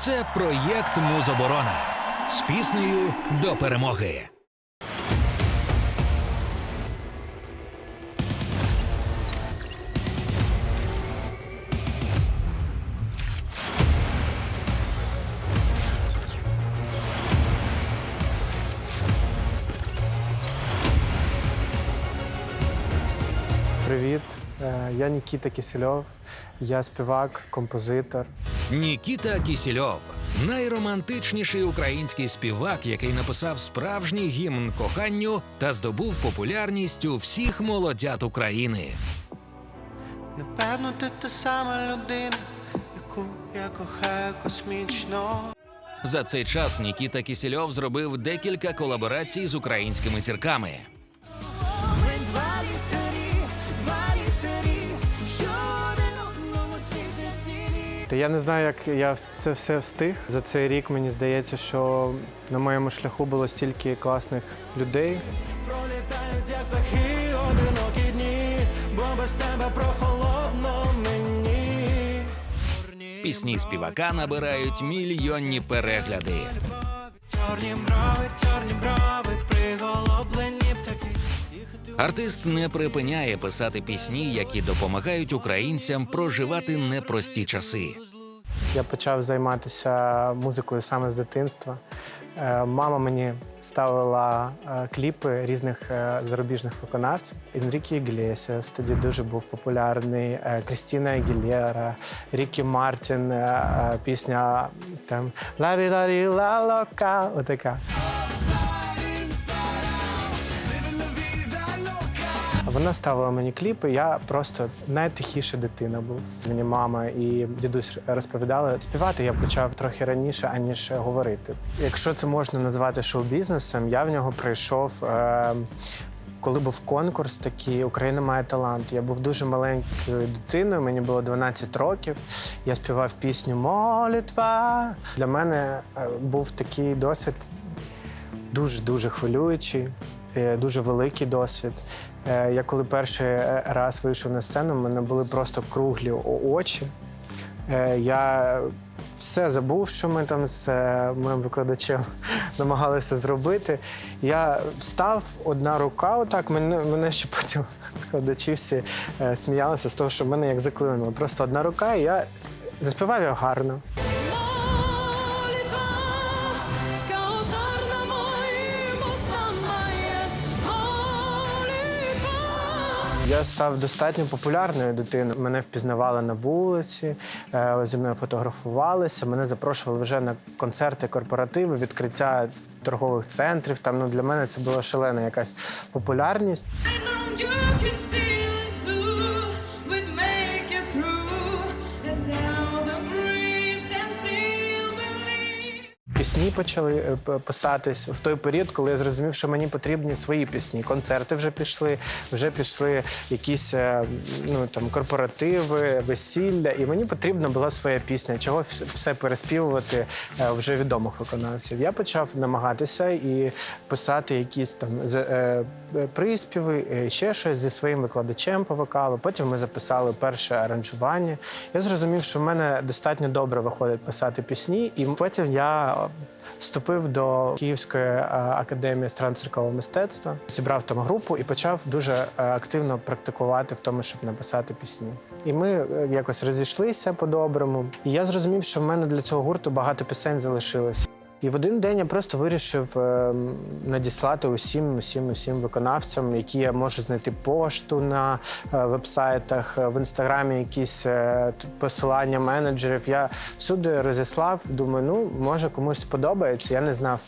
Це проєкт Музоборона з піснею до перемоги. Привіт, е, я Нікіта Кісельов, я співак, композитор. Нікіта Кісільов найромантичніший український співак, який написав справжній гімн коханню та здобув популярність у всіх молодят України. Напевно, ти та сама людина, яку я кохаю космічно. За цей час Нікіта Кісільов зробив декілька колаборацій з українськими зірками. Тіні. Я не знаю, як я це все встиг. За цей рік мені здається, що на моєму шляху було стільки класних людей. Пролітають як птахи одинокі дні, бо без тебе прохолодно мені. Пісні співака набирають мільйонні перегляди. Чорні брови, чорні брови, приголоблені. Артист не припиняє писати пісні, які допомагають українцям проживати непрості часи. Я почав займатися музикою саме з дитинства. Е, Мама мені ставила е, кліпи різних е, зарубіжних виконавців. Енрікі Іглесіас тоді дуже був популярний. Крістіна Агілєра, Рікі Мартін, пісня там «La vida di la loca», отака. Вона ставила мені кліпи. Я просто найтихіша дитина був. Мені мама і дідусь розповідали. Співати я почав трохи раніше, аніж говорити. Якщо це можна назвати шоу-бізнесом, я в нього прийшов. Е- коли був конкурс такий Україна має талант. Я був дуже маленькою дитиною, мені було 12 років. Я співав пісню Молитва. Для мене е, був такий досвід дуже дуже хвилюючий, е, дуже великий досвід. Е, Я коли перший е, раз вийшов на сцену, в мене були просто круглі очі. Е, Я все забув, що ми там з моїм викладачем намагалися зробити. Я встав, одна рука, отак, мене, мене ще потім викладачі всі сміялися з того, що мене як заклинуло. Просто одна рука, і я заспівав його гарно. Я став достатньо популярною дитиною. Мене впізнавали на вулиці, е, зі мною фотографувалися. Мене запрошували вже на концерти, корпоративи, відкриття торгових центрів. Там ну для мене це була шалена якась популярність. Пісні почали е, писатись в той період, коли я зрозумів, що мені потрібні свої пісні. Концерти вже пішли, вже пішли якісь е, ну там корпоративи, весілля, і мені потрібна була своя пісня. Чого все переспівувати е, вже відомих виконавців. Я почав намагатися і писати якісь там приспіви, е, ще щось зі своїм викладачем по вокалу. Потім ми записали перше аранжування. Я зрозумів, що в мене достатньо добре виходить писати пісні, і потім я вступив до Київської е, академії странцеркового мистецтва, зібрав там групу і почав дуже е, активно практикувати в тому, щоб написати пісні. І ми е, якось розійшлися по-доброму. І я зрозумів, що в мене для цього гурту багато пісень залишилось. І в один день я просто вирішив е, надіслати усім, усім, усім виконавцям, які я можу знайти пошту на е, вебсайтах, е, в інстаграмі якісь посилання менеджерів. Я всюди розіслав. Думаю, ну може комусь сподобається. Я не знав.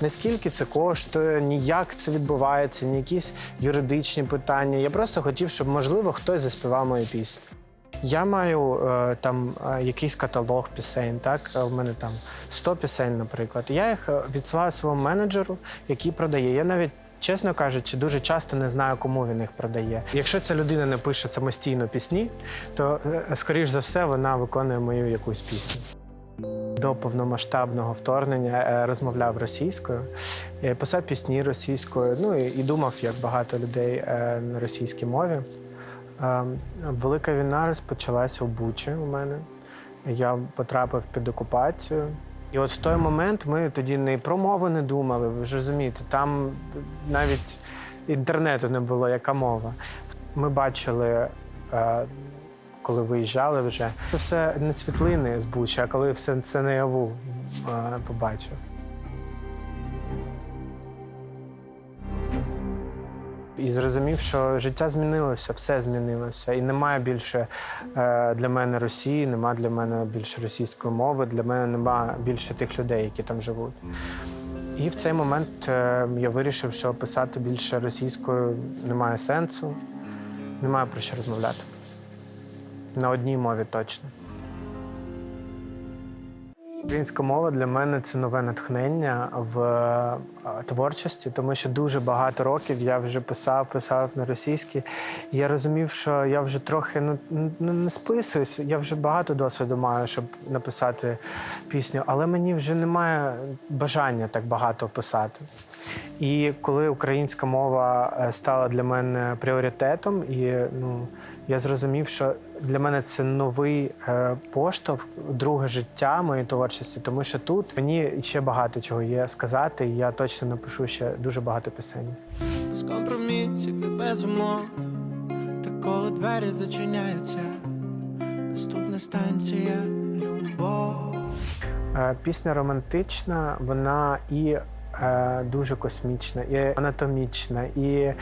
Не скільки це коштує, ні як це відбувається, ні якісь юридичні питання. Я просто хотів, щоб можливо хтось заспівав мою пісню. Я маю е, там е, якийсь каталог пісень, так Е, в мене там 100 пісень, наприклад. Я їх відсилаю своєму менеджеру, який продає. Я навіть, чесно кажучи, дуже часто не знаю, кому він їх продає. Якщо ця людина не пише самостійно пісні, то скоріш за все вона виконує мою якусь пісню. До повномасштабного вторгнення розмовляв російською, писав пісні російською. Ну і, думав, як багато людей на російській мові. Е, Велика війна розпочалася у Бучі у мене. я потрапив під окупацію. І от в той момент ми тоді не про мову не думали. Ви ж розумієте, там навіть інтернету не було, яка мова. Ми бачили, е, коли виїжджали вже, це все не світлини з Бучі, а коли все це наяву е, побачив. І зрозумів, що життя змінилося, все змінилося. І немає більше е, для мене Росії, немає для мене більше російської мови, для мене немає більше тих людей, які там живуть. І в цей момент е, я вирішив, що писати більше російською немає сенсу, немає про що розмовляти. На одній мові точно. Українська мова для мене це нове натхнення в е, творчості, тому що дуже багато років я вже писав, писав на російській. Я розумів, що я вже трохи ну, ну, не списуюсь. Я вже багато досвіду маю, щоб написати пісню, але мені вже немає бажання так багато писати. І коли українська мова е, стала для мене пріоритетом, і ну, я зрозумів, що для мене це новий е, поштовх, друге життя моєї творчості, тому що тут мені ще багато чого є сказати, і я точно напишу ще дуже багато пісень. Без компромісів і без умов Та коли двері зачиняються Наступна станція любов Е, Пісня романтична, вона і дуже космічна, і анатомічна, і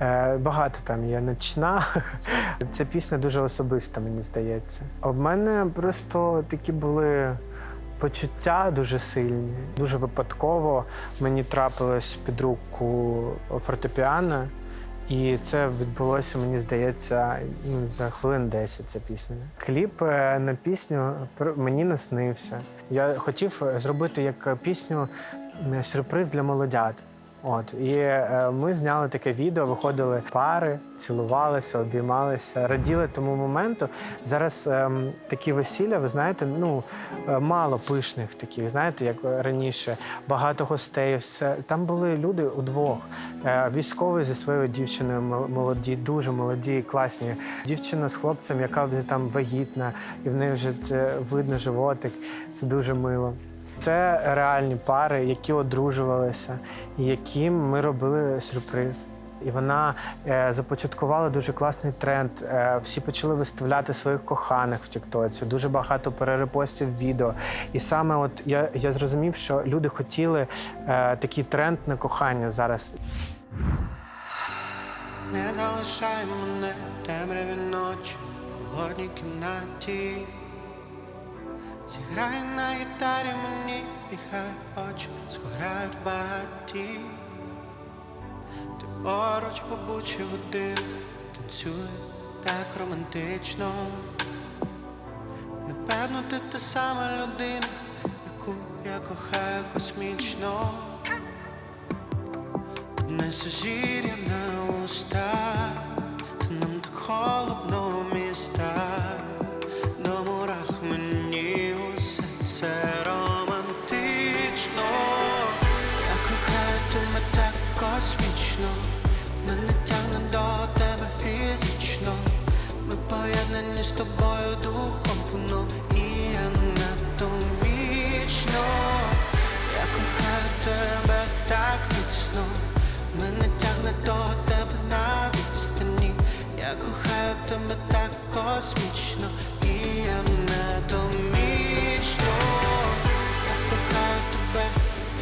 е, багато там є ночна. Ця пісня дуже особиста, мені здається. В мене просто такі були. Почуття дуже сильні, дуже випадково мені трапилось під руку фортепіано, і це відбулося, мені здається, ну, за хвилин 10 ця пісня. Кліп е, на пісню мені наснився. Я хотів е, зробити як пісню е, сюрприз для молодят. От і е, ми зняли таке відео, виходили пари, цілувалися, обіймалися, раділи тому моменту. Зараз ем, такі весілля, ви знаєте, ну е, мало пишних таких, знаєте, як раніше, багато гостей. Все там були люди удвох. Е, військовий зі своєю дівчиною молоді, дуже молоді, класні. Дівчина з хлопцем, яка вже там вагітна, і в неї вже видно животик. Це дуже мило. Це реальні пари, які одружувалися, яким ми робили сюрприз. І вона е, започаткувала дуже класний тренд. Е, всі почали виставляти своїх коханих в Тіктоці. Дуже багато перерепостів відео. І саме от я, я зрозумів, що люди хотіли е, такий тренд на кохання зараз. Не залишай мене в темряві ночі В холодній кімнаті Зіграй на гітарі мені І хай очі згорають в багаті. Ти поруч побучі годин Танцюй так романтично. Напевно, ти та сама людина, яку я кохаю космічно. Одне сузір'я на устах, тебе так міцно, мене тягне до тебе на відстані. Я кохаю тебе так космічно і анатомічно. Я кохаю тебе,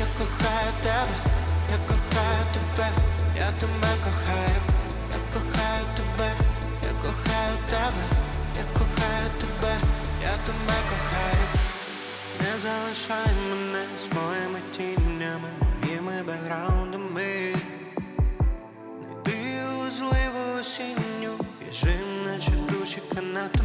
я кохаю тебе, я кохаю тебе, я тебе кохаю, я кохаю тебе, я кохаю тебе, я кохаю тебе, я тебе кохаю. Не залишай мене з тінями, моїми бекграундами. Найди у зливу осінню, в'яжи наче душі канатами.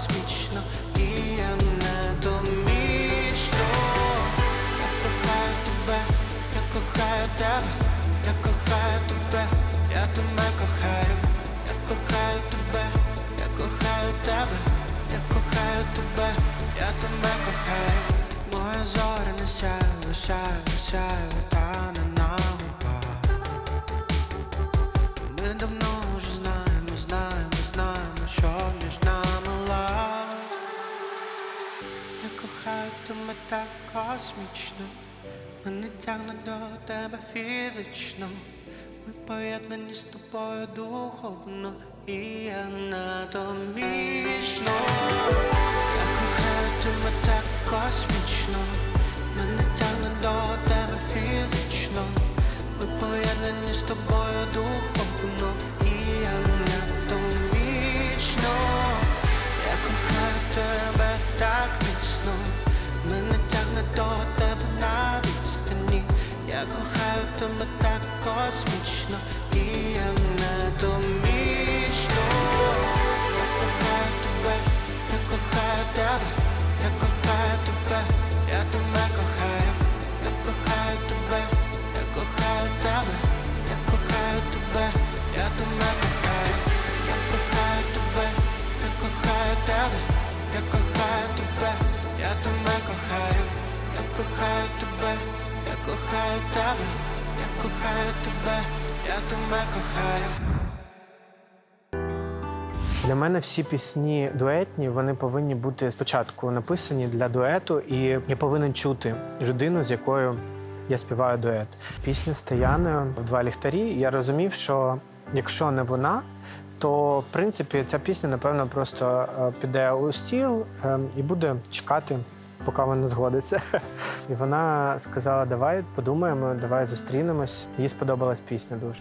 Космічно, і домічно. Я кохаю тебе, я кохаю тебе, я кохаю тебе, я тебе кохаю, я кохаю тебе, я кохаю тебе, я кохаю тебе, я тебе кохаю. Моя зоря не сяє, сяє, сяє, так космічно, мене тягне до тебе фізично. Ми поєднані з тобою духовно і анатомічно. Я кохаю тебе так космічно, мене тягне до тебе фізично. Ми поєднані з тобою духовно і анатомічно. Я кохаю тебе космічно і анатомічно. Я кохаю тебе, я кохаю тебе, я кохаю тебе, я тебе кохаю, я кохаю тебе, я кохаю тебе, я кохаю тебе, я тебе кохаю, я кохаю тебе, я кохаю тебе, я кохаю тебе, я тебе кохаю, я кохаю тебе, я кохаю тебе, я кохаю тебе, я тебе кохаю. Для мене всі пісні дуетні вони повинні бути спочатку написані для дуету, і я повинен чути людину, з якою я співаю дует. Пісня з Таяною Два ліхтарі. Я розумів, що якщо не вона, то в принципі ця пісня, напевно, просто е, піде у стіл е, і буде чекати. Поки вона згодиться. І вона сказала: давай подумаємо, давай зустрінемось. Їй сподобалась пісня дуже.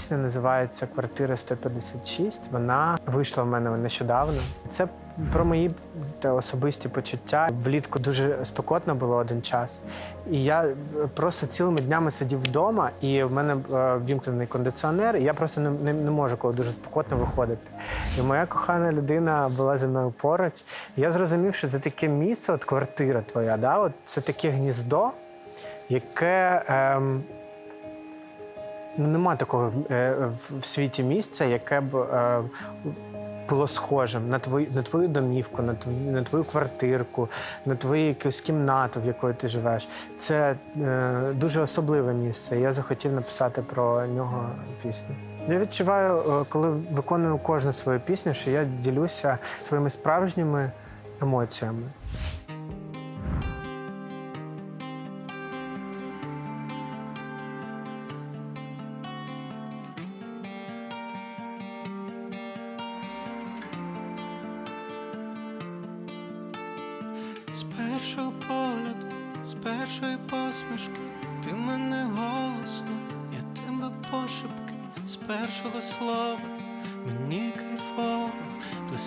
Пісня називається Квартира 156. Вона вийшла в мене нещодавно. Це про мої особисті почуття. Влітку дуже спекотно було один час. І я просто цілими днями сидів вдома, і в мене е, вімкнений кондиціонер, і я просто не, не, не можу, коли дуже спекотно виходити. І моя кохана людина була зі мною поруч. І я зрозумів, що це таке місце, от квартира твоя, да? от це таке гніздо, яке. Ем, Ну, нема такого е, в, світі місця, яке б е, було схожим на твою, на твою домівку, на твою, на твою квартирку, на твою якусь кімнату, в якої ти живеш. Це е, дуже особливе місце. Я захотів написати про нього пісню. Я відчуваю, е, коли виконую кожну свою пісню, що я ділюся своїми справжніми емоціями.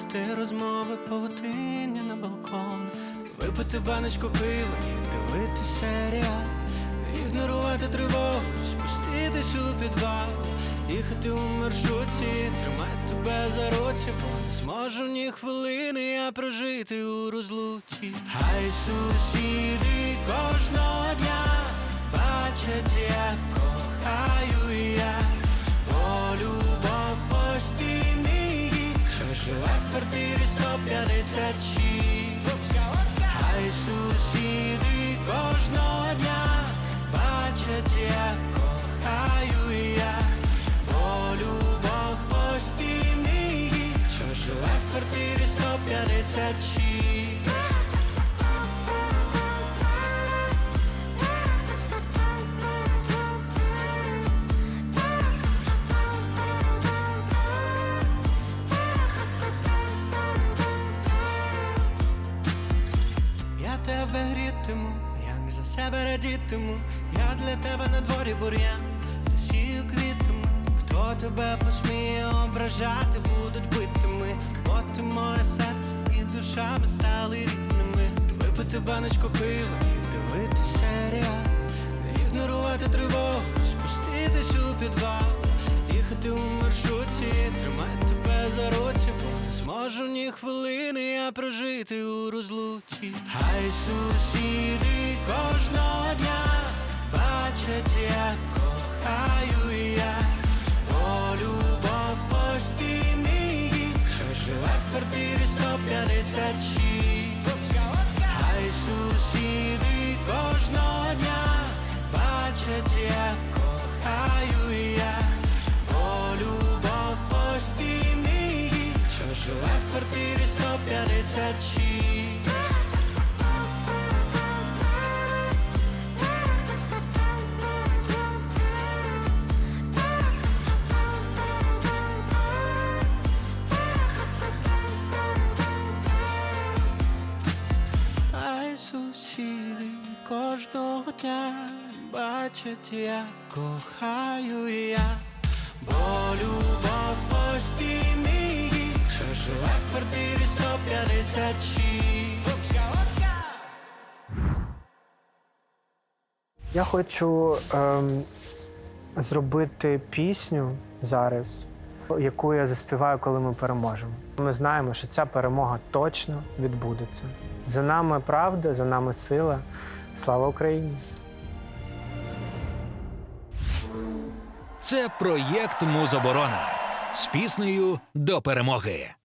Плести розмови, павутиння на балкон, випити баночку пива і дивитися серіал, ігнорувати тривогу, спуститись у підвал, їхати у маршруті, тримати тебе за руці, бо не зможу ні хвилини я прожити у розлуці. Хай сусіди кожного дня бачать, як кохаю живе в квартирі 156. Хай сусіди кожного дня бачать, як кохаю я, бо любов постійний гість, що живе в квартирі 156. Тебе грітиму, як за себе радітиму, я для тебе на дворі бур'ян, засію квітами, хто тебе посміє ображати, будуть битими, бо ти моє серце і душа ми стали рідними. Випити баночку пива і дивитися серіал, не ігнорувати тривогу, спуститись у підвал, їхати у маршруті, тримати тебе за руці, зможу ні хвилини я прожити у розлуці. Хай сусіди кожного дня бачать, як кохаю я, бо любов постійний що живе в квартирі 156. 156. Ай, кожного дня бачать, як кохаю я, бо любов постійний що живе в квартирі 156. Я хочу ем, зробити пісню зараз, яку я заспіваю, коли ми переможемо. Ми знаємо, що ця перемога точно відбудеться. За нами правда, за нами сила. Слава Україні! Це проєкт Музоборона з піснею до перемоги.